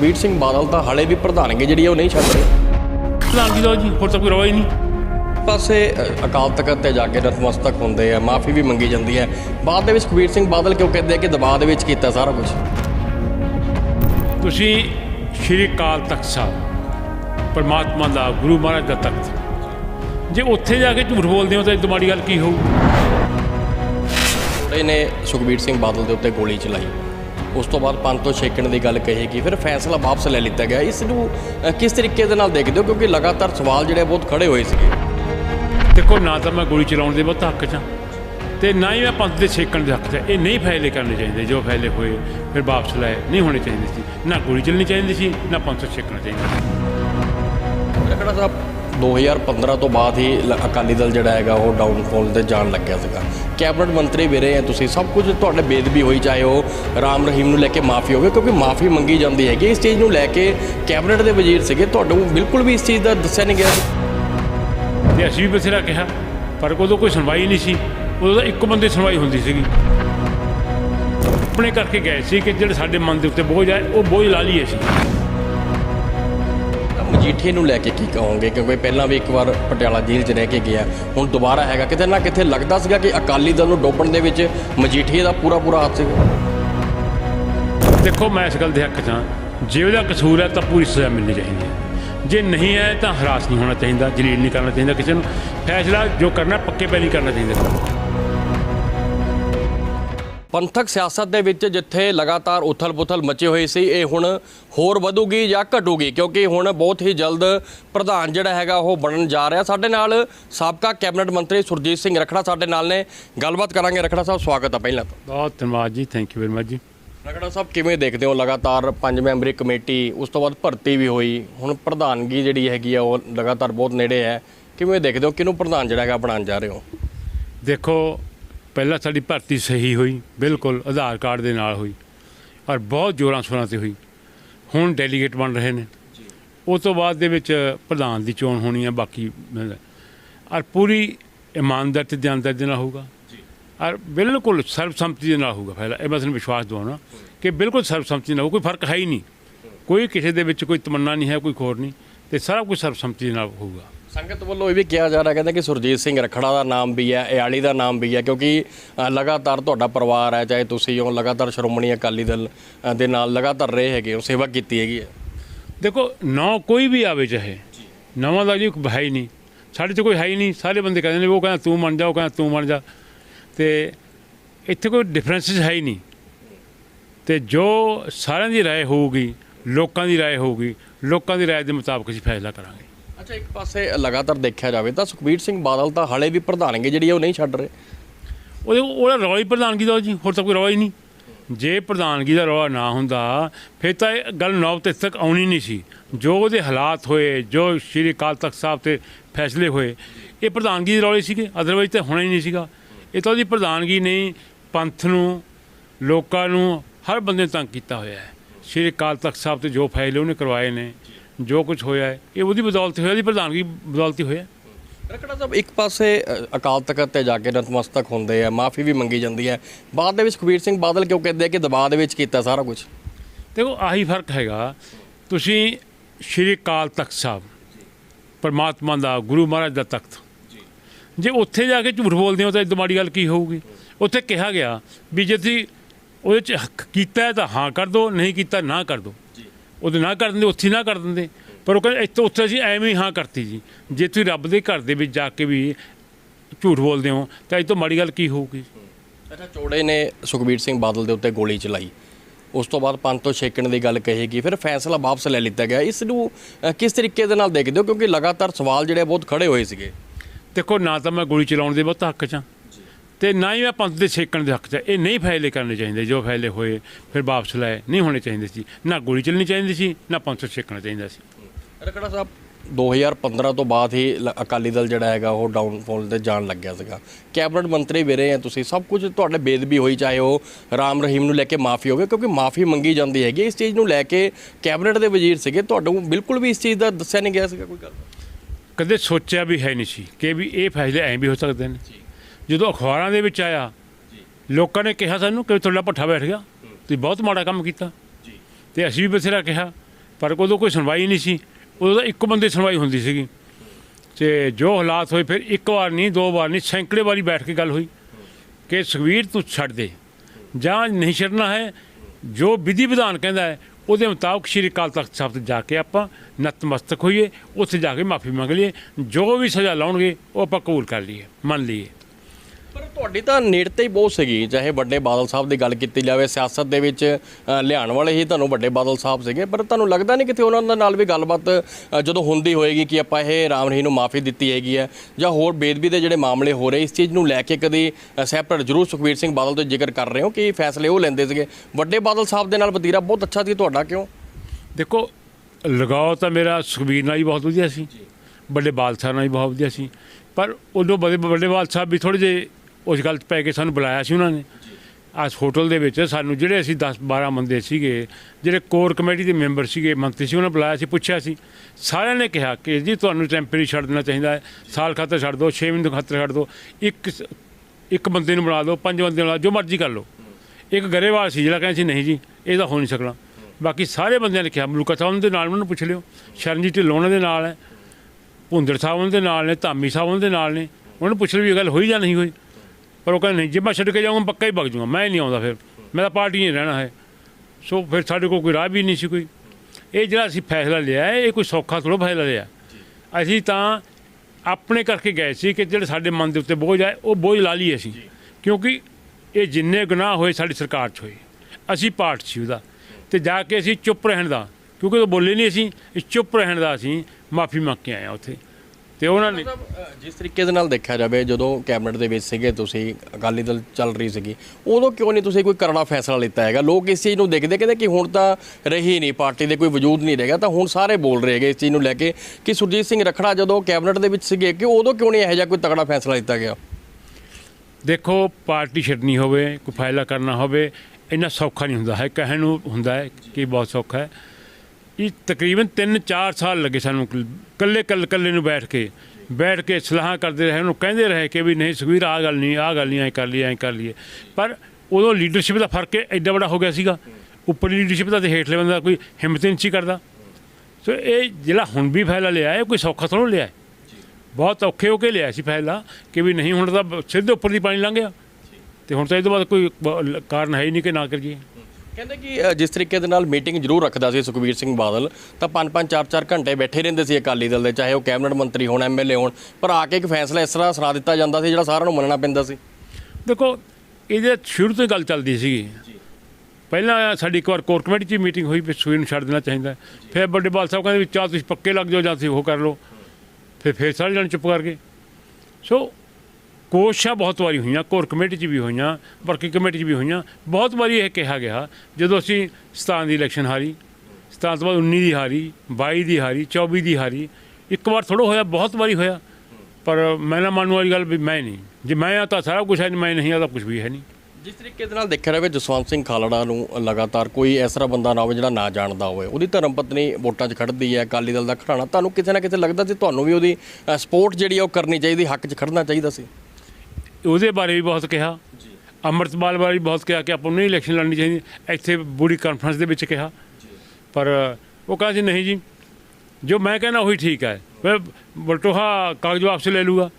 ਸੁਖਬੀਰ ਸਿੰਘ ਬਾਦਲ ਤਾਂ ਹਾਲੇ ਵੀ ਪ੍ਰਧਾਨਗੀ ਜਿਹੜੀ ਉਹ ਨਹੀਂ ਛੱਡ ਰਹੇ। ਪ੍ਰਧਾਨਗੀ ਦਾ ਜੀ ਹੋਰ ਤਾਂ ਕੋਈ ਰਵਾ ਹੀ ਨਹੀਂ ਪਾਸੇ ਅਕਾਲ ਤਖਤ ਤੇ ਜਾ ਕੇ ਨਤਮਸਤਕ ਹੁੰਦੇ ਆ ਮਾਫੀ ਵੀ ਮੰਗੀ ਜਾਂਦੀ ਹੈ। ਬਾਅਦ ਦੇ ਵਿੱਚ ਸੁਖਬੀਰ ਸਿੰਘ ਬਾਦਲ ਕਿਉਂ ਕਹਿੰਦੇ ਆ ਕਿ ਦਬਾਅ ਦੇ ਵਿੱਚ ਕੀਤਾ ਸਾਰਾ ਕੁਝ ਤੁਸੀਂ ਸ਼੍ਰੀ ਕਾਲ ਤਖਤ ਸਾਹਿਬ ਪਰਮਾਤਮਾ ਦਾ ਗੁਰੂ ਮਹਾਰਾਜ ਦਾ ਤਖਤ। ਜੇ ਉੱਥੇ ਜਾ ਕੇ ਝੂਠ ਬੋਲਦੇ ਹੋ ਤਾਂ ਤੋਂ ਮਾੜੀ ਗੱਲ ਕੀ ਹੋਊ? ਇਹਨੇ ਸੁਖਬੀਰ ਸਿੰਘ ਬਾਦਲ ਦੇ ਉੱਤੇ ਗੋਲੀ ਚਲਾਈ। ਉਸ ਤੋਂ ਬਾਅਦ ਪੰਜ ਤੋਂ ਛੇਕਣ ਦੀ ਗੱਲ ਕਹੀ ਗਈ ਫਿਰ ਫੈਸਲਾ ਵਾਪਸ ਲੈ ਲਿੱਤਾ ਗਿਆ। ਇਸ ਨੂੰ ਕਿਸ ਤਰੀਕੇ ਦੇ ਨਾਲ ਦੇਖਦੇ ਹੋ? ਕਿਉਂਕਿ ਲਗਾਤਾਰ ਸਵਾਲ ਜਿਹੜੇ ਬਹੁਤ ਖੜੇ ਹੋਏ ਸੀਗੇ। ਦੇਖੋ ਨਾ ਤਾਂ ਮੈਂ ਗੋਲੀ ਚਲਾਉਣ ਦੇ ਬਹੁਤ ਹੱਕ 'ਚ ਹਾਂ ਤੇ ਨਾ ਹੀ ਮੈਂ ਪੰਥ ਦੇ ਛੇਕਣ ਦੇ ਹੱਕ 'ਚ। ਇਹ ਨਹੀਂ ਫੈਸਲੇ ਕਰਨੇ ਚਾਹੀਦੇ। ਜੋ ਫੈਸਲੇ ਹੋਏ ਫਿਰ ਵਾਪਸ ਲਏ। ਨਹੀਂ ਹੋਣੇ ਚਾਹੀਦੇ ਸੀ। ਨਾ ਗੋਲੀ ਚੱਲਣੀ ਚਾਹੀਦੀ ਸੀ ਨਾ ਪੰਥ ਤੋਂ ਛੇਕਣਾ ਚਾਹੀਦਾ ਸੀ। ਸਾਹਿਬ 2015 ਤੋਂ ਬਾਅਦ ਹੀ ਲ- ਅਕਾਲੀ ਦਲ ਜਿਹੜਾ ਹੈਗਾ ਉਹ ਡਾਊਨਫਾਲ ਤੇ ਜਾਣ ਲੱਗਿਆ ਸੀਗਾ। ਕੈਬਨਿਟ ਮੰਤਰੀ ਵੀ ਰਹੇ ਆ ਤੁਸੀਂ ਸਭ ਕੁਝ ਤੁਹਾਡੇ ਬੇਦਬੀ ਹੋਈ, ਚਾਹੇ ਉਹ ਰਾਮ ਰਹੀਮ ਨੂੰ ਲੈ ਕੇ ਮਾਫੀ ਹੋਵੇ, ਕਿਉਂਕਿ ਮਾਫੀ ਮੰਗੀ ਜਾਂਦੀ ਹੈਗੀ। ਇਸ ਚੀਜ਼ ਨੂੰ ਲੈ ਕੇ ਕੈਬਨਿਟ ਦੇ ਵਜ਼ੀਰ ਸੀਗੇ। ਤੁਹਾਨੂੰ ਬਿਲਕੁਲ ਵੀ ਇਸ ਚੀਜ਼ ਦਾ ਦੱਸਿਆ ਨਹੀਂ ਗਿਆ ਤੇ ਅਸੀਂ ਵੀ ਬਥੇਰਾ ਕਿਹਾ, ਪਰ ਉਦੋਂ ਕੋਈ ਸੁਣਵਾਈ ਨਹੀਂ ਸੀ। ਉਦੋਂ ਤਾਂ ਇੱਕੋ ਬੰਦੇ ਦੀ ਸੁਣਵਾਈ ਹੁੰਦੀ ਸੀਗੀ। ਆਪਣੇ ਕਰਕੇ ਗਏ ਸੀ ਕਿ ਜਿਹੜੇ ਸਾਡੇ ਮਨ ਦੇ ਉੱਤੇ ਬੋਝ ਆਏ, ਉਹ ਬੋਝ ਲਾ ਲਈਏ ਸੀ ਮਜੀਠੇ ਨੂੰ ਲੈ ਕੇ ਕੀ ਕਹੋਗੇ? ਕਿਉਂਕਿ ਪਹਿਲਾਂ ਵੀ ਇੱਕ ਵਾਰ ਪਟਿਆਲਾ ਜੇਲ੍ਹ 'ਚ ਰਹਿ ਕੇ ਗਿਆ, ਹੁਣ ਦੁਬਾਰਾ ਹੈਗਾ। ਕਿਤੇ ਨਾ ਕਿਤੇ ਲੱਗਦਾ ਸੀਗਾ ਕਿ ਅਕਾਲੀ ਦਲ ਨੂੰ ਡੋਬਣ ਦੇ ਵਿੱਚ ਮਜੀਠੇ ਦਾ ਪੂਰਾ ਪੂਰਾ ਹੱਥ ਸੀਗਾ। ਦੇਖੋ, ਮੈਂ ਇਸ ਗੱਲ ਦੇ ਹੱਕ 'ਚ ਹਾਂ। ਜੇ ਉਹਦਾ ਕਸੂਰ ਹੈ ਤਾਂ ਪੂਰੀ ਸਜ਼ਾ ਮਿਲਣੀ ਚਾਹੀਦੀ ਹੈ। ਜੇ ਨਹੀਂ ਹੈ ਤਾਂ ਹਰਾਸ ਨਹੀਂ ਹੋਣਾ ਚਾਹੀਦਾ, ਜਲੀਲ ਨਹੀਂ ਕਰਨਾ ਚਾਹੀਦਾ ਕਿਸੇ ਨੂੰ। ਫੈਸਲਾ ਜੋ ਕਰਨਾ, ਪੱਕੇ ਪੈਰੀ ਕਰਨਾ ਚਾਹੀਦਾ। ਪੰਥਕ ਸਿਆਸਤ ਦੇ ਵਿੱਚ ਜਿੱਥੇ ਲਗਾਤਾਰ ਉਥਲ-ਪੁਥਲ ਮਚੇ ਹੋਏ ਸੀ ਇਹ ਹੁਣ ਹੋਰ ਵਧੂਗੀ ਜਾਂ ਘਟੂਗੀ? ਕਿਉਂਕਿ ਹੁਣ ਬਹੁਤ ਹੀ ਜਲਦ ਪ੍ਰਧਾਨ ਜਿਹੜਾ ਹੈਗਾ ਉਹ ਬਣਨ ਜਾ ਰਿਹਾ। ਸਾਡੇ ਨਾਲ ਸਾਬਕਾ ਕੈਬਨਿਟ ਮੰਤਰੀ ਸੁਰਜੀਤ ਸਿੰਘ ਰਖੜਾ ਸਾਡੇ ਨਾਲ ਨੇ। ਗੱਲਬਾਤ ਕਰਾਂਗੇ। ਰਖੜਾ ਸਾਹਿਬ ਸਵਾਗਤ ਹੈ ਪਹਿਲਾਂ ਤਾਂ। ਬਹੁਤ ਧੰਨਵਾਦ ਜੀ। ਥੈਂਕ ਯੂ ਵੈਰੀ ਮਚ ਜੀ। ਰਖੜਾ ਸਾਹਿਬ ਕਿਵੇਂ ਦੇਖਦੇ ਹੋ? ਲਗਾਤਾਰ ਪੰਜ ਮੈਂਬਰੀ ਕਮੇਟੀ ਉਸ ਤੋਂ ਬਾਅਦ ਭਰਤੀ ਵੀ ਹੋਈ। ਹੁਣ ਪ੍ਰਧਾਨਗੀ ਜਿਹੜੀ ਹੈਗੀ ਆ ਉਹ ਲਗਾਤਾਰ ਬਹੁਤ ਨੇੜੇ ਹੈ। ਕਿਵੇਂ ਦੇਖਦੇ ਹੋ? ਕਿਹਨੂੰ ਪ੍ਰਧਾਨ ਜਿਹੜਾ ਹੈਗਾ ਬਣਾਉਣ ਜਾ ਰਹੇ ਹੋ? ਦੇਖੋ ਪਹਿਲਾਂ ਸਾਡੀ ਭਰਤੀ ਸਹੀ ਹੋਈ ਬਿਲਕੁਲ ਆਧਾਰ ਕਾਰਡ ਦੇ ਨਾਲ ਹੋਈ ਔਰ ਬਹੁਤ ਜੋਰਾਂ ਸ਼ੋਰਾਂ ਤੇ ਹੋਈ। ਹੁਣ ਡੈਲੀਗੇਟ ਬਣ ਰਹੇ ਨੇ। ਉਸ ਤੋਂ ਬਾਅਦ ਦੇ ਵਿੱਚ ਪ੍ਰਧਾਨ ਦੀ ਚੋਣ ਹੋਣੀ ਹੈ ਬਾਕੀ ਔਰ ਪੂਰੀ ਇਮਾਨਦਾਰ ਤੇ ਜਾਨਦਾਰ ਦੇ ਨਾਲ ਹੋਊਗਾ। ਔਰ ਬਿਲਕੁਲ ਸਰਬਸੰਮਤੀ ਦੇ ਨਾਲ ਹੋਊਗਾ ਫੈਸਲਾ ਇਹ ਮੈਂ ਤੁਹਾਨੂੰ ਵਿਸ਼ਵਾਸ ਦਿਵਾਉਣਾ ਕਿ ਬਿਲਕੁਲ ਸਰਬਸੰਮਤੀ ਨਾਲ ਕੋਈ ਫ਼ਰਕ ਹੈ ਹੀ ਨਹੀਂ। ਕੋਈ ਕਿਸੇ ਦੇ ਵਿੱਚ ਕੋਈ ਤਮੰਨਾ ਨਹੀਂ ਹੈ ਕੋਈ ਖੋਰ ਨਹੀਂ। ਤੇ ਸਾਰਾ ਕੁਝ ਸਰਬਸੰਮਤੀ ਦੇ ਨਾਲ ਹੋਊਗਾ। ਸੰਗਤ ਵੱਲੋਂ ਇਹ ਵੀ ਕਿਹਾ ਜਾ ਰਿਹਾ ਕਹਿੰਦੇ ਕਿ ਸੁਰਜੀਤ ਸਿੰਘ ਰਖੜਾ ਦਾ ਨਾਮ ਵੀ ਹੈ ਇਆਲੀ ਦਾ ਨਾਮ ਵੀ ਹੈ ਕਿਉਂਕਿ ਅ, ਲਗਾਤਾਰ ਤੁਹਾਡਾ ਪਰਿਵਾਰ ਹੈ ਚਾਹੇ ਤੁਸੀਂ ਹੋ ਲਗਾਤਾਰ ਸ਼੍ਰੋਮਣੀ ਅਕਾਲੀ ਦਲ ਅ, ਦੇ ਨਾਲ ਲਗਾਤਾਰ ਰਹੇ ਹੈਗੇ ਹੋ ਸੇਵਾ ਕੀਤੀ ਹੈਗੀ ਹੈ ਦੇਖੋ ਨਾ ਕੋਈ ਵੀ ਆਵੇ ਚਾਹੇ ਨਵਾਂ ਦਾ ਜੀ ਕੋਈ ਹੈ ਹੀ ਨਹੀਂ ਸਾਡੇ 'ਚ ਕੋਈ ਹੈ ਹੀ ਨਹੀਂ ਸਾਰੇ ਬੰਦੇ ਕਹਿੰਦੇ ਨੇ ਉਹ ਕਹਿੰਦਾ ਤੂੰ ਮੰਨ ਜਾ ਉਹ ਕਹਿੰਦਾ ਤੂੰ ਮੰਨ ਜਾ ਤੇ ਇੱਥੇ ਕੋਈ ਡਿਫਰੈਂਸਿਸ ਹੈ ਹੀ ਨਹੀਂ ਤੇ ਜੋ ਸਾਰਿਆਂ ਦੀ رائے ਹੋਊਗੀ ਲੋਕਾਂ ਦੀ رائے ਹੋਊਗੀ ਲੋਕਾਂ ਦੀ رائے ਦੇ ਮੁਤਾਬਕ ਅਸੀਂ ਫੈਸਲਾ ਕਰਾਂਗੇ ਅੱਛਾ, ਇੱਕ ਪਾਸੇ ਲਗਾਤਾਰ ਦੇਖਿਆ ਜਾਵੇ ਤਾਂ ਸੁਖਬੀਰ ਸਿੰਘ ਬਾਦਲ ਤਾਂ ਹਾਲੇ ਵੀ ਪ੍ਰਧਾਨਗੀ ਜਿਹੜੀ ਹੈ ਉਹ ਨਹੀਂ ਛੱਡ ਰਹੇ। ਉਹਦੇ ਉਹਦਾ ਰੌਲਾ ਹੀ ਪ੍ਰਧਾਨਗੀ ਦਾ ਜੀ, ਹੋਰ ਤਾਂ ਕੋਈ ਰੌਲਾ ਹੀ ਨਹੀਂ। ਜੇ ਪ੍ਰਧਾਨਗੀ ਦਾ ਰੌਲਾ ਨਾ ਹੁੰਦਾ, ਫਿਰ ਤਾਂ ਇਹ ਗੱਲ ਨੌਬ ਇੱਥੇ ਤੱਕ ਆਉਣੀ ਨਹੀਂ ਸੀ। ਜੋ ਉਹਦੇ ਹਾਲਾਤ ਹੋਏ, ਜੋ ਸ਼੍ਰੀ ਅਕਾਲ ਤਖਤ ਸਾਹਿਬ ਤੇ ਫੈਸਲੇ ਹੋਏ, ਇਹ ਪ੍ਰਧਾਨਗੀ ਦੇ ਰੌਲੇ ਸੀਗੇ ਅਦਰਵਾਈਜ਼ ਤਾਂ ਹੋਣਾ ਹੀ ਨਹੀਂ ਸੀਗਾ। ਇਹ ਤਾਂ ਉਹਦੀ ਪ੍ਰਧਾਨਗੀ ਨਹੀਂ ਪੰਥ ਨੂੰ, ਲੋਕਾਂ ਨੂੰ, ਹਰ ਬੰਦੇ ਤੰਗ ਕੀਤਾ ਹੋਇਆ ਹੈ। ਸ਼੍ਰੀ ਅਕਾਲ ਤਖਤ ਸਾਹਿਬ ਤੇ ਜੋ ਫੈਸਲੇ ਉਹਨੇ ਕਰਵਾਏ ਨੇ ਜੋ ਕੁਝ ਹੋਇਆ ਹੈ ਇਹ ਉਹਦੀ ਬਦੌਲਤ ਹੋਇਆ ਉਹਦੀ ਪ੍ਰਧਾਨਗੀ ਬਦੌਲਤ ਹੋਇਆ। ਰਖੜਾ ਸਾਹਿਬ ਇੱਕ ਪਾਸੇ ਅ, ਅਕਾਲ ਤਖਤ ਤੇ ਜਾ ਕੇ ਨਤਮਸਤਕ ਹੁੰਦੇ ਆ ਮਾਫੀ ਵੀ ਮੰਗੀ ਜਾਂਦੀ ਹੈ। ਬਾਅਦ ਦੇ ਵਿੱਚ ਸੁਖਬੀਰ ਸਿੰਘ ਬਾਦਲ ਕਿਉਂ ਕਹਿੰਦੇ ਆ ਕਿ ਦਬਾਅ ਦੇ ਵਿੱਚ ਕੀਤਾ ਸਾਰਾ ਕੁਝ ਦੇਖੋ ਆਹੀ ਫ਼ਰਕ ਹੈਗਾ। ਤੁਸੀਂ ਸ਼੍ਰੀ ਅਕਾਲ ਤਖਤ ਸਾਹਿਬ ਪਰਮਾਤਮਾ ਦਾ ਗੁਰੂ ਮਹਾਰਾਜ ਦਾ ਤਖਤ। ਜੇ ਉੱਥੇ ਜਾ ਕੇ ਝੂਠ ਬੋਲਦੇ ਹੋ ਤਾਂ ਇਹ ਮਾੜੀ ਗੱਲ ਕੀ ਹੋਊਗੀ? ਉੱਥੇ ਕਿਹਾ ਗਿਆ ਵੀ ਜੇ ਤੁਸੀਂ ਉਹਦੇ ਚ ਹੱਕ ਕੀਤਾ ਹੈ ਤਾਂ ਹਾਂ ਕਰ ਦਿਓ ਨਹੀਂ ਕੀਤਾ ਨਾ ਕਰ ਦਿਓ ਉਹਦੇ ਨਾ ਕਰ ਦਿੰਦੇ ਉੱਥੇ ਨਾ ਕਰ ਦਿੰਦੇ। ਪਰ ਉਹ ਕਹਿੰਦੇ ਇੱਥੇ ਉੱਥੇ ਅਸੀਂ ਐਵੇਂ ਹੀ ਹਾਂ ਕਰਤੀ ਜੀ। ਜੇ ਤੁਸੀਂ ਰੱਬ ਦੇ ਘਰ ਦੇ ਵਿੱਚ ਜਾ ਕੇ ਵੀ ਝੂਠ ਬੋਲਦੇ ਹੋ ਤਾਂ ਇਹ ਤੋਂ ਮਾੜੀ ਗੱਲ ਕੀ ਹੋਊਗੀ? ਅੱਛਾ ਚੋੜੇ ਨੇ ਸੁਖਬੀਰ ਸਿੰਘ ਬਾਦਲ ਦੇ ਉੱਤੇ ਗੋਲੀ ਚਲਾਈ। ਉਸ ਤੋਂ ਬਾਅਦ ਪੰਜ ਤੋਂ ਛੇਕਣ ਦੀ ਗੱਲ ਕਹੀ ਗਈ ਫਿਰ ਫੈਸਲਾ ਵਾਪਸ ਲੈ ਲਿੱਤਾ ਗਿਆ। ਇਸ ਨੂੰ ਕਿਸ ਤਰੀਕੇ ਦੇ ਨਾਲ ਦੇਖਦੇ ਹੋ? ਕਿਉਂਕਿ ਲਗਾਤਾਰ ਸਵਾਲ ਜਿਹੜੇ ਬਹੁਤ ਖੜੇ ਹੋਏ ਸੀਗੇ। ਦੇਖੋ ਨਾ ਤਾਂ ਮੈਂ ਗੋਲੀ ਚਲਾਉਣ ਦੇ ਬਹੁਤ ਹੱਕ 'ਚ ਤੇ ਨਾ ਹੀ ਮੈਂ ਪੰਥ ਦੇ ਛੇਕਣ ਦੇ ਹੱਕ 'ਚ। ਇਹ ਨਹੀਂ ਫੈਸਲੇ ਕਰਨੇ ਚਾਹੀਦੇ ਜੋ ਫੈਸਲੇ ਹੋਏ ਫਿਰ ਵਾਪਸ ਲਏ ਨਹੀਂ ਹੋਣੇ ਚਾਹੀਦੇ ਸੀ। ਨਾ ਗੋਲੀ ਚੱਲਣੀ ਚਾਹੀਦੀ ਸੀ ਨਾ ਪੰਥ ਛੇਕਣਾ ਚਾਹੀਦਾ ਸੀ। ਰਖੜਾ ਸਾਹਿਬ 2015 ਤੋਂ ਬਾਅਦ ਹੀ ਅਕਾਲੀ ਦਲ ਜਿਹੜਾ ਹੈਗਾ ਉਹ ਡਾਊਨਫਾਲ ਤੇ ਜਾਣ ਲੱਗਿਆ ਸੀਗਾ। ਕੈਬਨਿਟ ਮੰਤਰੀ ਵੀ ਰਹੇ ਆ ਤੁਸੀਂ ਸਭ ਕੁਝ ਤੁਹਾਡੇ ਬੇਦਬੀ ਹੋਈ ਚਾਹੇ ਉਹ ਰਾਮ ਰਹੀਮ ਨੂੰ ਲੈ ਕੇ ਮਾਫੀ ਹੋਵੇ ਕਿਉਂਕਿ ਮਾਫੀ ਮੰਗੀ ਜਾਂਦੀ ਹੈਗੀ। ਇਸ ਚੀਜ਼ ਨੂੰ ਲੈ ਕੇ ਕੈਬਨਿਟ ਦੇ ਵਜ਼ੀਰ ਸੀਗੇ ਤੁਹਾਨੂੰ ਬਿਲਕੁਲ ਵੀ ਇਸ ਚੀਜ਼ ਦਾ ਦੱਸਿਆ ਨਹੀਂ ਗਿਆ ਸੀਗਾ ਕੋਈ ਗੱਲ। ਕਦੇ ਸੋਚਿਆ ਵੀ ਹੈ ਨਹੀਂ ਸੀ ਕਿ ਵੀ ਇਹ ਫੈਸਲੇ ਐਂ ਵੀ ਹੋ ਸਕਦੇ ਨੇ। ਜਦੋਂ ਅਖਬਾਰਾਂ ਦੇ ਵਿੱਚ ਆਇਆ ਲੋਕਾਂ ਨੇ ਕਿਹਾ ਸਾਨੂੰ ਕਿ ਤੁਹਾਡਾ ਪੱਠਾ ਬੈਠ ਗਿਆ। ਤੁਸੀਂ ਬਹੁਤ ਮਾੜਾ ਕੰਮ ਕੀਤਾ। ਤੇ ਅਸੀਂ ਵੀ ਬਥੇਰਾ ਕਿਹਾ ਪਰ ਉਦੋਂ ਕੋਈ ਸੁਣਵਾਈ ਨਹੀਂ ਸੀ। ਉਦੋਂ ਤਾਂ ਇੱਕੋ ਬੰਦੇ ਸੁਣਵਾਈ ਹੁੰਦੀ ਸੀਗੀ। ਤੇ ਜੋ ਹਾਲਾਤ ਹੋਏ ਫਿਰ ਇੱਕ ਵਾਰ ਨਹੀਂ ਦੋ ਵਾਰ ਨਹੀਂ ਸੈਂਕੜੇ ਵਾਰੀ ਬੈਠ ਕੇ ਗੱਲ ਹੋਈ ਕਿ ਸੁਖਵੀਰ ਤੂੰ ਛੱਡ ਦੇ। ਜਾਂ ਨਹੀਂ ਛੱਡਣਾ ਹੈ ਜੋ ਵਿਧੀ ਵਿਧਾਨ ਕਹਿੰਦਾ ਹੈ ਉਹਦੇ ਮੁਤਾਬਕ ਸ਼੍ਰੀ ਅਕਾਲ ਤਖਤ ਸਾਹਿਬ ਤੇ ਜਾ ਕੇ ਆਪਾਂ ਨਤਮਸਤਕ ਹੋਈਏ ਉੱਥੇ ਜਾ ਕੇ ਮਾਫੀ ਮੰਗ ਲਈਏ। ਜੋ ਵੀ ਸਜ਼ਾ ਲਾਉਣਗੇ ਉਹ ਆਪਾਂ ਕਬੂਲ ਕਰ ਲਈਏ ਮੰਨ ਲਈਏ। ਪਰ ਤੁਹਾਡੀ ਤਾਂ ਨੇੜਤੇ ਹੀ ਬਹੁਤ ਸੀਗੀ ਚਾਹੇ ਵੱਡੇ ਬਾਦਲ ਸਾਹਿਬ ਦੀ ਗੱਲ ਕੀਤੀ ਜਾਵੇ ਸਿਆਸਤ ਦੇ ਵਿੱਚ ਅ, ਲਿਆਉਣ ਵਾਲੇ ਹੀ ਤੁਹਾਨੂੰ ਵੱਡੇ ਬਾਦਲ ਸਾਹਿਬ ਸੀਗੇ ਪਰ ਤੁਹਾਨੂੰ ਲੱਗਦਾ ਨਹੀਂ ਕਿਤੇ ਉਹਨਾਂ ਦੇ ਨਾਲ ਵੀ ਗੱਲਬਾਤ ਅ, ਜਦੋਂ ਹੁੰਦੀ ਹੋਏਗੀ ਕਿ ਆਪਾਂ ਇਹ ਰਾਮ ਰਹੀਮ ਨੂੰ ਮਾਫੀ ਦਿੱਤੀ ਹੈਗੀ ਹੈ? ਜਾਂ ਹੋਰ ਬੇਦਬੀ ਦੇ ਜਿਹੜੇ ਮਾਮਲੇ ਹੋ ਰਹੇ ਇਸ ਚੀਜ਼ ਨੂੰ ਲੈ ਕੇ ਕਦੀ ਸੈਪਰੇਟ ਜ਼ਰੂਰ ਸੁਖਵੀਰ ਸਿੰਘ ਬਾਦਲ ਤੋਂ ਜ਼ਿਕਰ ਕਰ ਰਹੇ ਹੋ ਕਿ ਫੈਸਲੇ ਉਹ ਲੈਂਦੇ ਸੀਗੇ? ਵੱਡੇ ਬਾਦਲ ਸਾਹਿਬ ਦੇ ਨਾਲ ਵਤੀਰਾ ਬਹੁਤ ਅੱਛਾ ਸੀ ਤੁਹਾਡਾ ਕਿਉਂ? ਦੇਖੋ ਲਗਾਓ ਤਾਂ ਮੇਰਾ ਸੁਖਬੀਰ ਨਾਲ ਹੀ ਬਹੁਤ ਵਧੀਆ ਸੀ ਵੱਡੇ ਬਾਲ ਸਾਹਿਬ ਨਾਲ ਵੀ ਬਹੁਤ ਵਧੀਆ ਸੀ ਪਰ ਉਦੋਂ ਵੱਡੇ ਵੱਡੇ ਬਾਲ ਸਾਹਿਬ ਵੀ ਥੋੜੇ ਜਿਹੇ ਉਸ ਗੱਲ 'ਚ ਪੈ ਕੇ ਸਾਨੂੰ ਬੁਲਾਇਆ ਸੀ ਉਹਨਾਂ ਨੇ। ਅੱਜ ਹੋਟਲ ਦੇ ਵਿੱਚ ਸਾਨੂੰ ਜਿਹੜੇ ਅਸੀਂ 10 12 ਬੰਦੇ ਸੀਗੇ, ਜਿਹੜੇ ਕੋਰ ਕਮੇਟੀ ਦੇ ਮੈਂਬਰ ਸੀਗੇ, ਮੰਤਰੀ ਸੀ, ਉਹਨਾਂ ਨੇ ਬੁਲਾਇਆ ਸੀ, ਪੁੱਛਿਆ ਸੀ। ਸਾਰਿਆਂ ਨੇ ਕਿਹਾ ਕਿ ਜੀ ਤੁਹਾਨੂੰ ਟੈਂਪਰੇਰੀ ਛੱਡ ਦੇਣਾ ਚਾਹੀਦਾ ਹੈ, ਸਾਲ ਖਾਤਰ ਛੱਡ ਦਿਓ 6 ਮਹੀਨੇ ਖਾਤਰ ਛੱਡ ਦਿਓ। ਇੱਕ ਇੱਕ ਬੰਦੇ ਨੂੰ ਬਣਾ ਦਿਓ, ਪੰਜ ਬੰਦੇ ਨੂੰ ਬਣਾ ਜੋ ਮਰਜ਼ੀ ਕਰ ਲਓ। ਇੱਕ ਗਰੇਵਾਲ ਸੀ ਜਿਹੜਾ ਕਹਿੰਦਾ ਸੀ, ਨਹੀਂ ਜੀ, ਇਹ ਤਾਂ ਹੋ ਨਹੀਂ ਸਕਣਾ। ਬਾਕੀ ਸਾਰੇ ਬੰਦਿਆਂ ਨੇ ਕਿਹਾ, ਮਲੂਕਾ ਸਾਹਿਬ ਦੇ ਨਾਲ ਉਹਨਾਂ ਨੂੰ ਪੁੱਛ ਲਿਓ। ਸ਼ਰਨਜੀਤ ਢਿੱਲੋਂ ਉਹਨਾਂ ਦੇ ਨਾਲ ਹੈ ਭੁੰਦਰ ਸਾਹਿਬ ਉਹਨਾਂ ਦੇ ਨਾਲ ਨੇ, ਧਾਮੀ ਸਾਹਿਬ ਉਹਨਾਂ ਦੇ ਨਾਲ ਨੇ। ਉਹਨਾਂ ਨੂੰ ਪੁੱਛ ਲਿਓ ਵੀ ਇਹ ਗੱਲ ਹੋਈ ਜਾਂ ਨਹੀਂ ਹੋਈ। ਪਰ ਉਹ ਕਹਿੰਦੇ ਨਹੀਂ, ਜੇ ਮੈਂ ਛੱਡ ਕੇ ਜਾਊਂਗਾ, ਪੱਕਾ ਹੀ ਭੱਜ ਜਾਊਂਗਾ ਮੈਂ ਨਹੀਂ ਆਉਂਦਾ ਫਿਰ। ਮੈਂ ਤਾਂ ਪਾਰਟੀ ਨਹੀਂ ਰਹਿਣਾ ਹੈ। ਸੋ ਫਿਰ ਸਾਡੇ ਕੋਲ ਕੋਈ ਰਾਹ ਵੀ ਨਹੀਂ ਸੀ ਕੋਈ। ਇਹ ਜਿਹੜਾ ਅਸੀਂ ਫੈਸਲਾ ਲਿਆ ਇਹ ਕੋਈ ਸੌਖਾ ਥੋੜ੍ਹਾ ਫੈਸਲਾ ਲਿਆ। ਅਸੀਂ ਤਾਂ ਆਪਣੇ ਕਰਕੇ ਗਏ ਸੀ ਕਿ ਜਿਹੜੇ ਸਾਡੇ ਮਨ ਦੇ ਉੱਤੇ ਬੋਝ ਆਏ, ਉਹ ਬੋਝ ਲਾ ਲਈਏ ਅਸੀਂ। ਕਿਉਂਕਿ ਇਹ ਜਿੰਨੇ ਗੁਨਾਹ ਹੋਏ ਸਾਡੀ ਸਰਕਾਰ 'ਚ ਹੋਏ। ਅਸੀਂ ਪਾਰਟ ਸੀ ਉਹਦਾ। ਤੇ ਜਾ ਕੇ ਅਸੀਂ ਚੁੱਪ ਰਹਿਣ ਦਾ, ਕਿਉਂਕਿ ਉਹ ਬੋਲੇ ਨਹੀਂ ਅਸੀਂ ਇਹ ਚੁੱਪ ਰਹਿਣ ਦਾ ਅਸੀਂ ਮਾਫੀ ਮੰਗ ਕੇ ਆਏ ਹਾਂ ਉੱਥੇ। ਤੇ ਉਹਨਾਂ ਨੇ ਜਿਸ ਤਰੀਕੇ ਦੇ ਨਾਲ ਦੇਖਿਆ ਜਾਵੇ ਜਦੋਂ ਕੈਬਨਿਟ ਦੇ ਵਿੱਚ ਸੀਗੇ ਤੁਸੀਂ ਅਕਾਲੀ ਦਲ ਚੱਲ ਰਹੀ ਸੀਗੀ ਉਦੋਂ ਕਿਉਂ ਨਹੀਂ ਤੁਸੀਂ ਕੋਈ ਕਰੜਾ ਫੈਸਲਾ ਲਿੱਤਾ ਹੈਗਾ? ਲੋਕ ਇਸ ਚੀਜ਼ ਨੂੰ ਦੇਖਦੇ ਕਹਿੰਦੇ ਕਿ ਹੁਣ ਤਾਂ ਰਹੀ ਨਹੀਂ ਪਾਰਟੀ ਦੇ ਕੋਈ ਵਜੂਦ ਨਹੀਂ ਰਹੇਗਾ ਤਾਂ ਹੁਣ ਸਾਰੇ ਬੋਲ ਰਹੇ ਹੈਗੇ ਇਸ ਚੀਜ਼ ਨੂੰ ਲੈ ਕੇ ਕਿ ਸੁਰਜੀਤ ਸਿੰਘ ਰਖੜਾ ਜਦੋਂ ਕੈਬਨਿਟ ਦੇ ਵਿੱਚ ਸੀਗੇ ਕਿ ਉਦੋਂ ਕਿਉਂ ਨਹੀਂ ਇਹੋ ਜਿਹਾ ਕੋਈ ਤਗੜਾ ਫੈਸਲਾ ਲਿੱਤਾ ਗਿਆ? ਦੇਖੋ ਪਾਰਟੀ ਛੱਡਣੀ ਹੋਵੇ ਕੋਈ ਫਾਇਲਾ ਕਰਨਾ ਹੋਵੇ ਇੰਨਾ ਸੌਖਾ ਨਹੀਂ ਹੁੰਦਾ ਹੈ। ਕਹਿਣ ਨੂੰ ਹੁੰਦਾ ਹੈ ਕਿ ਬਹੁਤ ਸੌਖਾ ਹੈ। ਇਹ ਤਕਰੀਬਨ 3-4 ਸਾਲ ਲੱਗੇ ਸਾਨੂੰ ਕੱਲੇ ਕੱਲੇ ਕੱਲੇ ਨੂੰ ਬੈਠ ਕੇ ਬੈਠ ਕੇ ਸਲਾਹਾਂ ਕਰਦੇ ਰਹੇ, ਉਹਨੂੰ ਕਹਿੰਦੇ ਰਹੇ ਕਿ ਵੀ ਨਹੀਂ ਸੁਖਵੀਰ ਆ ਗੱਲ ਨਹੀਂ ਆ ਗੱਲ ਨਹੀਂ, ਐ ਕਰ ਲਈ ਐ ਕਰ ਲਈਏ। ਪਰ ਉਦੋਂ ਲੀਡਰਸ਼ਿਪ ਦਾ ਫ਼ਰਕ ਐਡਾ ਵੱਡਾ ਹੋ ਗਿਆ ਸੀਗਾ। ਉੱਪਰ ਲੀਡਰਸ਼ਿਪ ਦਾ ਤੇ ਹੇਠਲੇ ਦਾ ਕੋਈ ਹਿੰਮਤ ਨਹੀਂ ਸੀ ਕਰਦਾ। ਸੋ ਇਹ ਜਿਹੜਾ ਹੁਣ ਵੀ ਫੈਸਲਾ ਲਿਆ ਹੈ ਕੋਈ ਸੌਖਾ ਥੋੜ੍ਹਾ ਲਿਆ ਬਹੁਤ ਔਖੇ ਹੋ ਕੇ ਲਿਆ ਸੀ ਫੈਲਾ ਕਿ ਵੀ ਨਹੀਂ, ਹੁਣ ਤਾਂ ਸਿੱਧੇ ਉੱਪਰ ਦੀ ਪਾਣੀ ਲੰਘ ਗਿਆ। ਤੇ ਹੁਣ ਤਾਂ ਇਹ ਤੋਂ ਬਾਅਦ ਕੋਈ ਕਾਰਨ ਹੈ ਹੀ ਨਹੀਂ ਕਿ ਨਾ ਕਰੀਏ। ਕਹਿੰਦੇ ਕਿ ਜਿਸ ਤਰੀਕੇ ਦੇ ਨਾਲ ਮੀਟਿੰਗ ਜ਼ਰੂਰ ਰੱਖਦਾ ਸੀ ਸੁਖਬੀਰ ਸਿੰਘ ਬਾਦਲ ਤਾਂ 5-5 4-4 ਘੰਟੇ ਬੈਠੇ ਰਹਿੰਦੇ ਸੀ ਅਕਾਲੀ ਦਲ ਦੇ ਚਾਹੇ ਉਹ ਕੈਬਨਿਟ ਮੰਤਰੀ ਹੋਣ ਐਮਐਲਏ ਹੋਣ ਪਰ ਆ ਕੇ ਇੱਕ ਫੈਸਲਾ ਇਸ ਤਰ੍ਹਾਂ ਸੁਣਾ ਦਿੱਤਾ ਜਾਂਦਾ ਸੀ ਜਿਹੜਾ ਸਾਰਿਆਂ ਨੂੰ ਮੰਨਣਾ ਪੈਂਦਾ ਸੀ। ਦੇਖੋ ਇਹਦੇ ਸ਼ੁਰੂ ਤੋਂ ਹੀ ਗੱਲ ਚੱਲਦੀ ਸੀਗੀ। ਪਹਿਲਾਂ ਸਾਡੀ ਇੱਕ ਵਾਰ ਕੋਰ ਕਮੇਟੀ 'ਚ ਮੀਟਿੰਗ ਹੋਈ ਵੀ ਸੂਈ ਨੂੰ ਛੱਡ ਦੇਣਾ ਚਾਹੀਦਾ। ਫਿਰ ਵੱਡੇ ਬਾਲ ਸਾਹਿਬ ਕਹਿੰਦੇ ਵੀ ਚਾਹ ਤੁਸੀਂ ਪੱਕੇ ਲੱਗ ਜਾਓ ਜਾਂ ਤੁਸੀਂ ਉਹ ਕਰ ਲਓ। ਫਿਰ ਫਿਰ ਸਾਰੇ ਜਣ ਚੁੱਪ ਕਰ ਗਏ ਸੋ ਕੋਸ਼ਿਸ਼ਾਂ ਬਹੁਤ ਵਾਰੀ ਹੋਈਆਂ, ਕੋਰ ਕਮੇਟੀ 'ਚ ਵੀ ਹੋਈਆਂ ਵਰਕਿੰਗ ਕਮੇਟੀ 'ਚ ਵੀ ਹੋਈਆਂ। ਬਹੁਤ ਵਾਰੀ ਇਹ ਕਿਹਾ ਗਿਆ, ਜਦੋਂ ਅਸੀਂ ਸਤਾਨ ਦੀ ਇਲੈਕਸ਼ਨ ਹਾਰੀ, ਸਤਾਨ ਤੋਂ ਬਾਅਦ 19 ਦੀ ਹਾਰੀ 22 ਦੀ ਹਾਰੀ 24 ਦੀ ਹਾਰੀ, ਇੱਕ ਵਾਰ ਥੋੜ੍ਹਾ ਹੋਇਆ, ਬਹੁਤ ਵਾਰੀ ਹੋਇਆ। ਪਰ ਮੈਂ ਨਾ ਮੰਨਣ ਵਾਲੀ ਗੱਲ ਵੀ ਮੈਂ ਨਹੀਂ। ਜੇ ਮੈਂ ਆ ਤਾਂ ਸਾਰਾ ਕੁਝ ਹੈ ਨਹੀਂ ਮੈਂ ਨਹੀਂ ਆ ਤਾਂ ਕੁਝ ਵੀ ਹੈ ਨਹੀਂ ਜਿਸ ਤਰੀਕੇ ਦੇ ਨਾਲ ਦੇਖਿਆ ਜਾਵੇ, ਜਸਵੰਤ ਸਿੰਘ ਖਾਲੜਾ ਨੂੰ ਲਗਾਤਾਰ ਕੋਈ ਐਸਾ ਬੰਦਾ ਨਾ ਹੋਵੇ ਜਿਹੜਾ ਨਾ ਜਾਣਦਾ ਹੋਵੇ। ਉਹਦੀ ਧਰਮ ਪਤਨੀ ਵੋਟਾਂ 'ਚ ਖੜਦੀ ਹੈ, ਅਕਾਲੀ ਦਲ ਦਾ ਖੜਾਣਾ ਤੁਹਾਨੂੰ ਕਿਤੇ ਨਾ ਕਿਤੇ ਲੱਗਦਾ ਸੀ, ਤੁਹਾਨੂੰ ਵੀ ਉਹਦੀ ਸਪੋਰਟ ਜਿਹੜੀ ਆ ਉਹ ਕਰਨੀ ਚਾਹੀਦੀ, ਹੱਕ 'ਚ ਖੜਨਾ ਚਾਹੀਦਾ ਸੀ? ਉਹਦੇ ਬਾਰੇ ਵੀ ਬਹੁਤ ਕਿਹਾ। ਅੰਮ੍ਰਿਤਪਾਲ ਬਾਰੇ ਵੀ ਬਹੁਤ ਕਿਹਾ ਕਿ ਆਪਾਂ ਨੂੰ ਇਲੈਕਸ਼ਨ ਲੜਨੀ ਚਾਹੀਦੀ। ਇੱਥੇ ਬੂੜੀ ਕਾਨਫਰੰਸ ਦੇ ਵਿੱਚ ਕਿਹਾ। ਪਰ ਉਹ ਕਹਿੰਦਾ ਸੀ ਨਹੀਂ ਜੀ ਜੋ ਮੈਂ ਕਹਿੰਦਾ ਉਹੀ ਠੀਕ ਹੈ। ਮੈਂ ਬਲਟੋਹਾ ਕਾਗਜ਼ ਵਾਪਸ ਲੈ ਲੂਗਾ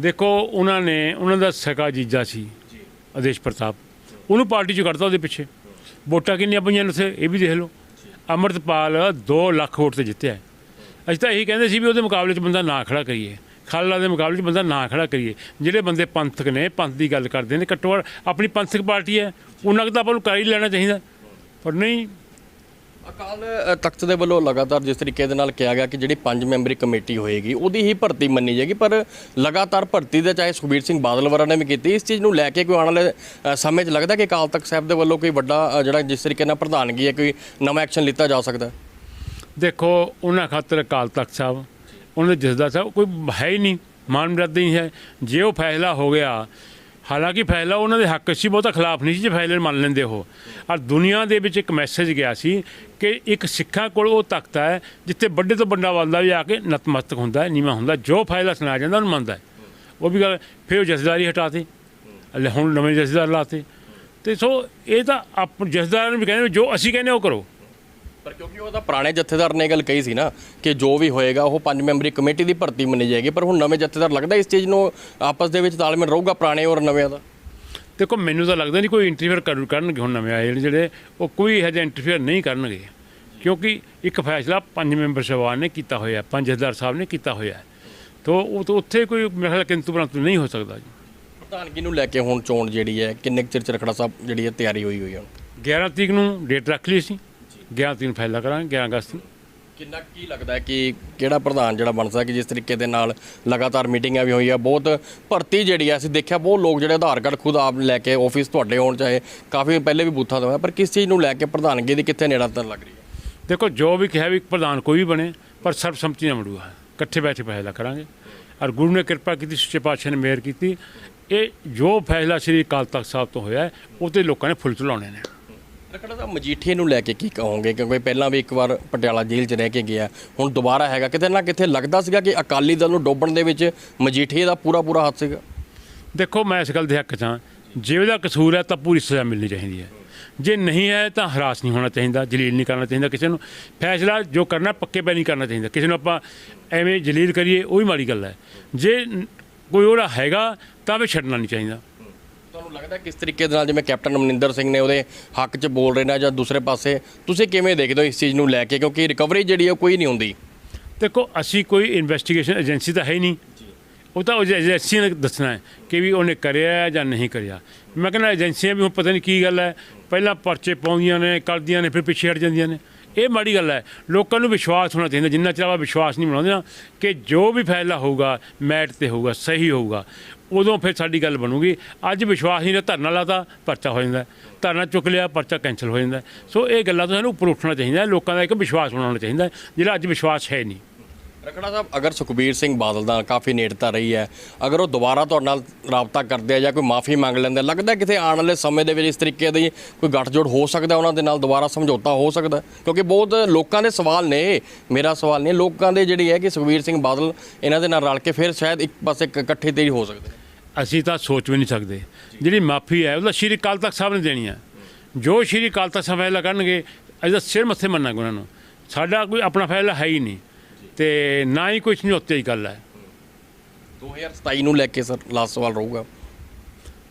ਦੇਖੋ ਉਹਨਾਂ ਨੇ ਉਹਨਾਂ ਦਾ ਸਕਾ ਜੀਜਾ ਸੀ ਆਦੇਸ਼ ਪ੍ਰਤਾਪ। ਉਹਨੂੰ ਪਾਰਟੀ ਚੋਂ ਕੱਢਤਾ ਉਹਦੇ ਪਿੱਛੇ। ਵੋਟਾਂ ਕਿੰਨੀਆਂ ਪਈਆਂ ਨੇ ਉੱਥੇ ਇਹ ਵੀ ਦੇਖ ਲਓ। ਅੰਮ੍ਰਿਤਪਾਲ 2 ਲੱਖ ਵੋਟ ਤੇ ਜਿੱਤਿਆ। ਅਸੀਂ ਤਾਂ ਇਹੀ ਕਹਿੰਦੇ ਸੀ ਵੀ ਉਹਦੇ ਮੁਕਾਬਲੇ 'ਚ ਬੰਦਾ ਨਾ ਖੜਾ ਕਰੀਏ। ਖਾਲੜਾ ਦੇ ਮੁਕਾਬਲੇ 'ਚ ਬੰਦਾ ਨਾ ਖੜਾ ਕਰੀਏ। ਜਿਹੜੇ ਬੰਦੇ ਪੰਥਕ ਨੇ ਪੰਥ ਦੀ ਗੱਲ ਕਰਦੇ ਨੇ ਘੱਟੋ ਘੱਟ ਆਪਣੀ ਪੰਥਕ ਪਾਰਟੀ ਹੈ ਉਹਨਾਂ ਤਾਂ ਆਪਾਂ ਨੂੰ ਕਰ ਹੀ ਲੈਣਾ ਚਾਹੀਦਾ। ਪਰ ਨਹੀਂ। ਅਕਾਲ ਤਖਤ ਦੇ ਵੱਲੋਂ ਲਗਾਤਾਰ ਜਿਸ ਤਰੀਕੇ ਦੇ ਨਾਲ ਕਿਹਾ ਗਿਆ ਕਿ ਜਿਹੜੀ ਪੰਜ ਮੈਂਬਰੀ ਕਮੇਟੀ ਹੋਏਗੀ ਉਹਦੀ ਹੀ ਭਰਤੀ ਮੰਨੀ ਜਾਏਗੀ ਪਰ ਲਗਾਤਾਰ ਭਰਤੀ ਦੇ ਚਾਹੇ ਸੁਖਬੀਰ ਸਿੰਘ ਬਾਦਲ ਵਰਾਂ ਨੇ ਵੀ ਕੀਤੀ ਇਸ ਚੀਜ਼ ਨੂੰ ਲੈ ਕੇ ਕੋਈ ਆਉਣ ਵਾਲੇ ਸਮੇਂ 'ਚ ਲੱਗਦਾ ਕਿ ਅਕਾਲ ਤਖਤ ਸਾਹਿਬ ਦੇ ਵੱਲੋਂ ਕੋਈ ਵੱਡਾ ਜਿਹੜਾ ਜਿਸ ਤਰੀਕੇ ਨਾਲ ਪ੍ਰਧਾਨਗੀ ਹੈ ਕੋਈ ਨਵਾਂ ਐਕਸ਼ਨ ਲਿੱਤਾ ਜਾ ਸਕਦਾ? ਦੇਖੋ ਉਹਨਾਂ ਖਾਤਰ ਅਕਾਲ ਤਖਤ ਸਾਹਿਬ ਉਹਨਾਂ ਦੇ ਜਸਦਾ ਸਾਹਿਬ ਕੋਈ ਹੈ ਹੀ ਨਹੀਂ ਮਾਨ ਮਰਦ ਨਹੀਂ ਹੈ ਜੇ ਉਹ ਫੈਸਲਾ ਹੋ ਗਿਆ, ਹਾਲਾਂਕਿ ਫੈਸਲਾ ਉਹਨਾਂ ਦੇ ਹੱਕ 'ਚ ਸੀ, ਬਹੁਤਾ ਖਿਲਾਫ ਨਹੀਂ ਸੀ ਜੇ ਫੈਸਲੇ ਮੰਨ ਲੈਂਦੇ ਉਹ। ਔਰ ਦੁਨੀਆ ਦੇ ਵਿੱਚ ਇੱਕ ਮੈਸੇਜ ਗਿਆ ਸੀ ਕਿ ਇੱਕ ਸਿੱਖਾਂ ਕੋਲ ਉਹ ਤਖਤ ਹੈ, ਜਿੱਥੇ ਵੱਡੇ ਤੋਂ ਵੱਡਾ ਬੰਦਾ ਵੀ ਆ ਕੇ ਨਤਮਸਤਕ ਹੁੰਦਾ ਹੈ, ਨੀਵਾਂ ਹੁੰਦਾ ਜੋ ਫੈਸਲਾ ਸੁਣਾਇਆ ਜਾਂਦਾ, ਉਹਨੂੰ ਮੰਨਦਾ ਹੈ। ਉਹ ਵੀ ਗੱਲ ਫਿਰ ਉਹ ਜਸਦਾਰੀ ਹਟਾਤੇ। ਹਲੇ ਹੁਣ ਨਵੇਂ ਜਸਦਾਰ ਲਾਤੇ। ਤੇ ਸੋ ਇਹ ਤਾਂ ਆਪ ਜਸਦਾਰਾਂ ਨੂੰ ਵੀ ਕਹਿੰਦੇ ਵੀ ਜੋ ਅਸੀਂ ਕਹਿੰਦੇ ਉਹ ਕਰੋ। ਪਰ ਕਿਉਂਕਿ ਉਹ ਤਾਂ ਪੁਰਾਣੇ ਜਥੇਦਾਰ ਨੇ ਇਹ ਗੱਲ ਕਹੀ ਸੀ ਨਾ ਕਿ ਜੋ ਵੀ ਹੋਏਗਾ ਉਹ ਪੰਜ ਮੈਂਬਰੀ ਕਮੇਟੀ ਦੀ ਭਰਤੀ ਮੰਨੀ ਜਾਏਗੀ। ਪਰ ਹੁਣ ਨਵੇਂ ਜਥੇਦਾਰ ਲੱਗਦਾ ਇਸ ਚੀਜ਼ ਨੂੰ ਆਪਸ ਦੇ ਵਿੱਚ ਤਾਲਮੇਲ ਰਹੂਗਾ ਪੁਰਾਣੇ ਔਰ ਨਵਿਆਂ ਦਾ? ਦੇਖੋ ਮੈਨੂੰ ਤਾਂ ਲੱਗਦਾ ਨਹੀਂ ਕੋਈ ਇੰਟਰਫੇਅਰ ਕਰ ਕਰਨਗੇ ਹੁਣ ਨਵੇਂ ਆਏ ਜਿਹੜੇ- ਉਹ ਕੋਈ ਇਹੋ ਜਿਹਾ ਇੰਟਰਫੇਅਰ ਨਹੀਂ ਕਰਨਗੇ। ਕਿਉਂਕਿ ਇੱਕ ਫੈਸਲਾ ਪੰਜ ਮੈਂਬਰ ਸਭਾ ਨੇ ਕੀਤਾ ਹੋਇਆ ਪੰਜ ਜਥੇਦਾਰ ਸਾਹਿਬ ਨੇ ਕੀਤਾ ਹੋਇਆ। ਹੈ। ਤੋ ਉਹ ਤੋਂ ਉੱਥੇ ਕੋਈ ਮੇਰੇ ਖਿਆਲ ਕਿੰਤੂ ਪਰੰਤੂ ਨਹੀਂ ਹੋ ਸਕਦਾ ਜੀ। ਪ੍ਰਧਾਨਗੀ ਨੂੰ ਲੈ ਕੇ ਹੁਣ ਚੋਣ ਜਿਹੜੀ ਹੈ ਕਿੰਨੇ ਚਿਰ ਚ ਰਖੜਾ ਸਾਹਿਬ ਜਿਹੜੀ ਹੈ ਤਿਆਰੀ ਹੋਈ ਹੋਈ ਹੈ ਹੁਣ? 11 ਤਰੀਕ ਨੂੰ ਡੇਟ ਰੱਖ ਲਈ ਸੀ। 11 ਤਰੀਕ ਨੂੰ ਫੈਸਲਾ ਕਰਾਂਗੇ 11 ਅਗਸਤ ਨੂੰ। ਕਿੰਨਾ ਕੀ ਲੱਗਦਾ ਹੈ ਕਿ ਕਿਹੜਾ ਪ੍ਰਧਾਨ ਜਿਹੜਾ ਬਣ ਸਕਦਾ ਕਿ ਜਿਸ ਤਰੀਕੇ ਦੇ ਨਾਲ ਲਗਾਤਾਰ ਮੀਟਿੰਗਾਂ ਵੀ ਹੋਈਆਂ ਬਹੁਤ ਭਰਤੀ ਜਿਹੜੀ ਹੈ ਅਸੀਂ ਦੇਖਿਆ ਬਹੁਤ ਲੋਕ ਜਿਹੜੇ ਆਧਾਰ ਕਾਰਡ ਖੁਦ ਆਪ ਲੈ ਕੇ ਆਫਿਸ ਤੁਹਾਡੇ ਹੋਣ ਚਾਹੇ ਕਾਫੀ ਪਹਿਲੇ ਵੀ ਬੂਥਾਂ ਤੋਂ ਹੋਇਆ ਪਰ ਕਿਸ ਚੀਜ਼ ਨੂੰ ਲੈ ਕੇ ਪ੍ਰਧਾਨਗੀ ਦੀ ਕਿੱਥੇ ਨੇੜਤਾ ਲੱਗ ਰਹੀ ਹੈ? ਦੇਖੋ ਜੋ ਵੀ ਕਿਹਾ ਵੀ ਪ੍ਰਧਾਨ ਕੋਈ ਵੀ ਬਣੇ ਪਰ ਸਰਬਸੰਮਤੀ ਨਾਲ ਬਣੂਗਾ ਇਕੱਠੇ ਬੈਠ ਫੈਸਲਾ ਕਰਾਂਗੇ। ਔਰ ਗੁਰੂ ਨੇ ਕਿਰਪਾ ਕੀਤੀ ਸੱਚੇ ਪਾਤਸ਼ਾਹ ਨੇ ਮਿਹਰ ਕੀਤੀ। ਇਹ ਜੋ ਫੈਸਲਾ ਸ੍ਰੀ ਅਕਾਲ ਤਖਤ ਸਾਹਿਬ ਤੋਂ ਹੋਇਆ ਹੈ, ਉਹ 'ਤੇ ਲੋਕਾਂ ਨੇ ਫੁੱਲ ਚਲਾਉਣੇ ਨੇ। ਰਖੜਾ ਸਾਹਿਬ, ਮਜੀਠੀਏ ਨੂੰ ਲੈ ਕੇ ਕੀ ਕਹੋਗੇ? ਕਿਉਂਕਿ ਪਹਿਲਾਂ ਵੀ ਇੱਕ ਵਾਰ ਪਟਿਆਲਾ ਜੇਲ੍ਹ 'ਚ ਰਹਿ ਕੇ ਗਿਆ, ਹੁਣ ਦੁਬਾਰਾ ਹੈਗਾ। ਕਿਤੇ ਨਾ ਕਿਤੇ ਲੱਗਦਾ ਸੀਗਾ ਕਿ ਅਕਾਲੀ ਦਲ ਨੂੰ ਡੋਬਣ ਦੇ ਵਿੱਚ ਮਜੀਠੀਏ ਦਾ ਪੂਰਾ ਪੂਰਾ ਹੱਥ ਸੀਗਾ। ਦੇਖੋ, ਮੈਂ ਇਸ ਗੱਲ ਦੇ ਹੱਕ 'ਚ ਹਾਂ। ਜੇ ਉਹਦਾ ਕਸੂਰ ਹੈ, ਤਾਂ ਪੂਰੀ ਸਜ਼ਾ ਮਿਲਣੀ ਚਾਹੀਦੀ ਹੈ। ਜੇ ਨਹੀਂ ਹੈ, ਤਾਂ ਹਰਾਸ ਨਹੀਂ ਹੋਣਾ ਚਾਹੀਦਾ, ਜਲੀਲ ਨਹੀਂ ਕਰਨਾ ਚਾਹੀਦਾ ਕਿਸੇ ਨੂੰ। ਫੈਸਲਾ ਜੋ ਕਰਨਾ, ਪੱਕੇ ਪੈ ਨਹੀਂ ਕਰਨਾ ਚਾਹੀਦਾ। ਕਿਸੇ ਨੂੰ ਆਪਾਂ ਐਵੇਂ ਜਲੀਲ ਕਰੀਏ, ਉਹ ਵੀ ਮਾੜੀ ਗੱਲ ਹੈ। ਜੇ ਕੋਈ ਉਹਦਾ ਹੈਗਾ, ਤਾਂ ਵੀ ਛੱਡਣਾ ਨਹੀਂ ਚਾਹੀਦਾ। ਤੁਹਾਨੂੰ ਲੱਗਦਾ ਕਿਸ ਤਰੀਕੇ ਦੇ ਨਾਲ ਜਿਵੇਂ ਕੈਪਟਨ ਅਮਰਿੰਦਰ ਸਿੰਘ ਨੇ ਉਹਦੇ ਹੱਕ 'ਚ ਬੋਲ ਰਹੇ ਨੇ ਜਾਂ ਦੂਸਰੇ ਪਾਸੇ ਤੁਸੀਂ ਕਿਵੇਂ ਦੇਖਦੇ ਹੋ ਇਸ ਚੀਜ਼ ਨੂੰ ਲੈ ਕੇ? ਕਿਉਂਕਿ ਰਿਕਵਰੀ ਜਿਹੜੀ ਹੈ ਕੋਈ ਨਹੀਂ ਹੁੰਦੀ। ਦੇਖੋ ਅਸੀਂ ਕੋਈ ਇਨਵੈਸਟੀਗੇਸ਼ਨ ਏਜੰਸੀ ਤਾਂ ਹੈ ਹੀ ਨਹੀਂ। ਉਹ ਤਾਂ ਉਹ ਏਜੰਸੀ ਨੇ ਦੱਸਣਾ ਹੈ ਕਿ ਵੀ ਉਹਨੇ ਕਰਿਆ ਜਾਂ ਨਹੀਂ ਕਰਿਆ। ਮੈਂ ਕਹਿੰਦਾ ਏਜੰਸੀਆਂ ਵੀ ਹੁਣ ਪਤਾ ਨਹੀਂ ਕੀ ਗੱਲ ਹੈ। ਪਹਿਲਾਂ ਪਰਚੇ ਪਾਉਂਦੀਆਂ ਨੇ ਕਰਦੀਆਂ ਨੇ ਫਿਰ ਪਿੱਛੇ ਹਟ ਜਾਂਦੀਆਂ ਨੇ। ਇਹ ਮਾੜੀ ਗੱਲ ਹੈ। ਲੋਕਾਂ ਨੂੰ ਵਿਸ਼ਵਾਸ ਹੋਣਾ ਚਾਹੀਦਾ। ਜਿੰਨਾ ਚਿਰ ਆਪਾਂ ਵਿਸ਼ਵਾਸ ਨਹੀਂ ਬਣਾਉਂਦੇ ਨਾ ਕਿ ਜੋ ਵੀ ਫੈਸਲਾ ਹੋਊਗਾ ਮੈਟ ਤੇ ਹੋਊਗਾ ਸਹੀ ਹੋਊਗਾ। ਉਦੋਂ ਫਿਰ ਸਾਡੀ ਗੱਲ ਬਣੂਗੀ। ਅੱਜ ਵਿਸ਼ਵਾਸ ਨਹੀਂ ਰਿਹਾ ਧਰਨਾ ਲਾਤਾ ਪਰਚਾ ਹੋ ਜਾਂਦਾ। ਧਰਨਾ ਚੁੱਕ ਲਿਆ ਪਰਚਾ ਕੈਂਸਲ ਹੋ ਜਾਂਦਾ। ਸੋ ਇਹ ਗੱਲਾਂ ਤੋਂ ਸਾਨੂੰ ਉੱਪਰ ਉੱਠਣਾ ਚਾਹੀਦਾ। ਲੋਕਾਂ ਦਾ ਇੱਕ ਵਿਸ਼ਵਾਸ ਬਣਾਉਣਾ ਚਾਹੀਦਾ ਜਿਹੜਾ ਅੱਜ ਵਿਸ਼ਵਾਸ ਹੈ ਨਹੀਂ। ਰਖੜਾ ਸਾਹਿਬ ਅਗਰ ਸੁਖਬੀਰ ਸਿੰਘ ਬਾਦਲ ਦਾ ਕਾਫੀ ਨੇੜਤਾ ਰਹੀ ਹੈ ਅਗਰ ਉਹ ਦੁਬਾਰਾ ਤੁਹਾਡੇ ਨਾਲ ਰਾਬਤਾ ਕਰਦੇ ਆ ਜਾਂ ਕੋਈ ਮਾਫੀ ਮੰਗ ਲੈਂਦੇ ਲੱਗਦਾ ਕਿਤੇ ਆਉਣ ਵਾਲੇ ਸਮੇਂ ਦੇ ਵਿੱਚ ਇਸ ਤਰੀਕੇ ਦੀ ਕੋਈ ਗੱਠਜੋੜ ਹੋ ਸਕਦਾ ਉਹਨਾਂ ਦੇ ਨਾਲ ਦੁਬਾਰਾ ਸਮਝੌਤਾ ਹੋ ਸਕਦਾ? ਕਿਉਂਕਿ ਬਹੁਤ ਲੋਕਾਂ ਦੇ ਸਵਾਲ ਨੇ ਇਹ, ਮੇਰਾ ਸਵਾਲ ਨਹੀਂ ਲੋਕਾਂ ਦੇ ਜਿਹੜੀ ਹੈ ਕਿ ਸੁਖਬੀਰ ਸਿੰਘ ਬਾਦਲ ਇਹਨਾਂ ਦੇ ਨਾਲ ਰਲ ਕੇ ਫਿਰ ਸ਼ਾਇਦ ਇੱਕ ਪਾਸੇ ਇਕੱਠੇ ਤੇ ਹੀ ਹੋ ਸਕਦੇ ਅਸੀਂ ਤਾਂ ਸੋਚ ਵੀ ਨਹੀਂ ਸਕਦੇ। ਜਿਹੜੀ ਮਾਫੀ ਹੈ ਉਹਦਾ ਸ਼੍ਰੀ ਅਕਾਲ ਤਖਤ ਸਾਹਿਬ ਨੇ ਦੇਣੀ ਹੈ। ਜੋ ਸ਼੍ਰੀ ਅਕਾਲ ਤਖਤ ਸਾਹਿਬ ਫੈਸਲਾ ਕਰਨਗੇ ਅਸੀਂ ਤਾਂ ਸਿਰ ਮੱਥੇ ਮੰਨਾਂਗੇ ਉਹਨਾਂ ਨੂੰ। ਸਾਡਾ ਕੋਈ ਆਪਣਾ ਫੈਸਲਾ ਹੈ ਹੀ ਨਹੀਂ। ਤੇ ਨਾ ਹੀ ਕੋਈ ਸਮਝੌਤੇ ਦੀ ਗੱਲ ਹੈ। 2027 ਨੂੰ ਲੈ ਕੇ ਸਰ ਲਾਸਟ ਸਵਾਲ ਰਹੂਗਾ।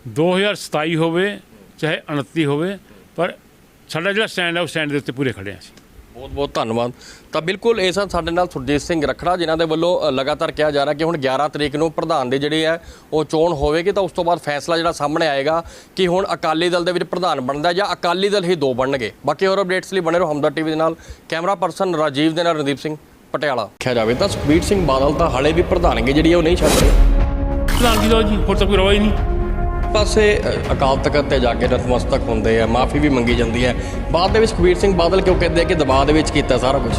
2027 ਹੋਵੇ ਚਾਹੇ 29 ਹੋਵੇ ਪਰ ਸਾਡਾ ਜਿਹੜਾ ਸਟੈਂਡ ਹੈ ਉਹ ਸਟੈਂਡ ਦੇ ਉੱਤੇ ਪੂਰੇ ਖੜੇ ਹਾਂ ਅਸੀਂ। ਬਹੁਤ ਬਹੁਤ ਧੰਨਵਾਦ। ਤਾਂ ਬਿਲਕੁਲ ਇਹ ਸਨ ਸਾਡੇ ਨਾਲ ਸੁਰਜੀਤ ਸਿੰਘ ਰਖੜਾ ਜਿਨ੍ਹਾਂ ਦੇ ਵੱਲੋਂ ਲਗਾਤਾਰ ਕਿਹਾ ਜਾ ਰਿਹਾ ਕਿ ਹੁਣ 11 ਤਰੀਕ ਨੂੰ ਪ੍ਰਧਾਨ ਦੇ ਜਿਹੜੇ ਹੈ ਉਹ ਚੋਣ ਹੋਵੇਗੀ ਤਾਂ ਉਸ ਤੋਂ ਬਾਅਦ ਫੈਸਲਾ ਜਿਹੜਾ ਸਾਹਮਣੇ ਆਏਗਾ ਕਿ ਹੁਣ ਅਕਾਲੀ ਦਲ ਦੇ ਵਿੱਚ ਪ੍ਰਧਾਨ ਬਣਦਾ ਜਾਂ ਅਕਾਲੀ ਦਲ ਹੀ ਦੋ ਬਣਨਗੇ। ਬਾਕੀ ਹੋਰ ਅਪਡੇਟਸ ਲਈ ਬਣੇ ਰਹੋ ਹਮਦਰ ਟੀਵੀ ਦੇ ਨਾਲ। ਕੈਮਰਾ ਪਰਸਨ ਰਾਜੀਵ ਦੇ ਨਾਲ ਰਣਦੀਪ ਸਿੰਘ ਪਟਿਆਲਾ। ਕਿਹਾ ਜਾਵੇ ਤਾਂ ਸੁਖਬੀਰ ਸਿੰਘ ਬਾਦਲ ਤਾਂ ਹਾਲੇ ਵੀ ਪ੍ਰਧਾਨਗੀ ਜਿਹੜੀ ਉਹ ਨਹੀਂ ਛੱਡ ਰਹੇ। ਪ੍ਰਧਾਨਗੀ ਦੋ ਜੀ ਹੋਰ ਤਾਂ ਕੋਈ ਰਵਾ ਹੀ ਨਹੀਂ। ਪਾਸੇ ਅਕਾਲ ਤਖਤ ਤੇ ਜਾ ਕੇ ਨਤਮਸਤਕ ਹੁੰਦੇ ਆ, ਮਾਫੀ ਵੀ ਮੰਗੀ ਜਾਂਦੀ ਹੈ। ਬਾਅਦ ਦੇ ਵਿੱਚ ਸੁਖਬੀਰ ਸਿੰਘ ਬਾਦਲ ਕਿਉਂ ਕਹਿੰਦੇ ਕਿ ਦਬਾਅ ਦੇ ਵਿੱਚ ਕੀਤਾ ਸਾਰਾ ਕੁਝ